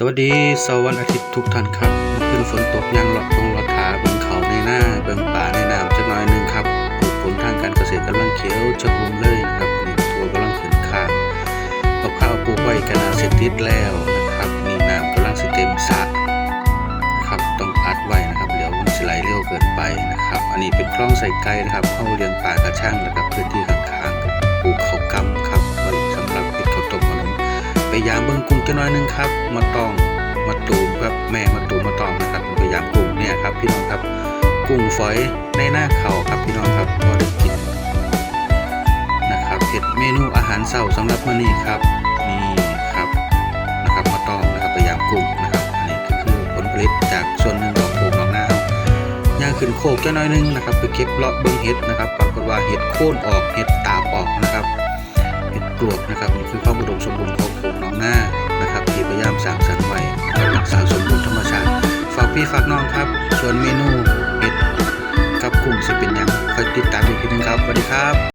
สวัสดีเสาร์วันอาทิตย์ทุกท่านครับเมื่อคืนฝนตกยังหลอดตรงหลอดขาเบิ่งเขาในหน้าเบิ่งป่าในน้ำจักหน่อยหนึงครับปลูกผลทางการเกษตรกำลังเขียวชะอุ่มเลยนะครับนี่ตัวกำลังขึ้นข้างเอาข้าวปลูกไว้กันนาเสร็จติดแล้วนะครับนี่น้ำกำลังสิเต็มสระนะครับต้องอัดไว้นะครับเดี๋ยวมันสิไหลเร็วเกินไปนะครับ อันนี้เป็นคลองใส่ไก่นะครับเข้าเลี้ยงปลากระช่างนะครับพื้นที่ ยามเบิ่งกุ้งจักหน่อยหนึงครับ มาตองมาตูมครับแม่มาตูมมาตองนะครับไปยามกุ้งเนี่ยครับพี่น้องครับ กุ้งฝอยในหน้าเขาครับพี่น้องครับก็ได้กินนะครับเห็ดเมนูอาหารเช้าสำหรับมื้อนี้ครับนี่ครับนะครับมาตองนะครับไปยามกุ้งนะครับอันนี้ก็คือผลผลิตจากส่วนหนึ่งของปลูกน้องนาเฮาย่างขึ้นโคกจักหน่อยหนึงนะครับไปเก็บเลาะเบิ่งเห็ดนะครับปรากฏว่าเห็ดโค่นออกเห็ดตาบออก นะครับเห็ดปลวกนะครับนี่คือความอุดมสมบูรณ์ของโขงหนองหน้านะครับที่พยายามสร้างสรรค์ไว้นะครับรักษาสมบูรณ์ธรรมชาติฝากพี่ฝากน้องครับ ส่วนเมนูเห็ดกับกุ้งสิเป็นยังคอยติดตามอีกทีนึงครับสวัสดีครับ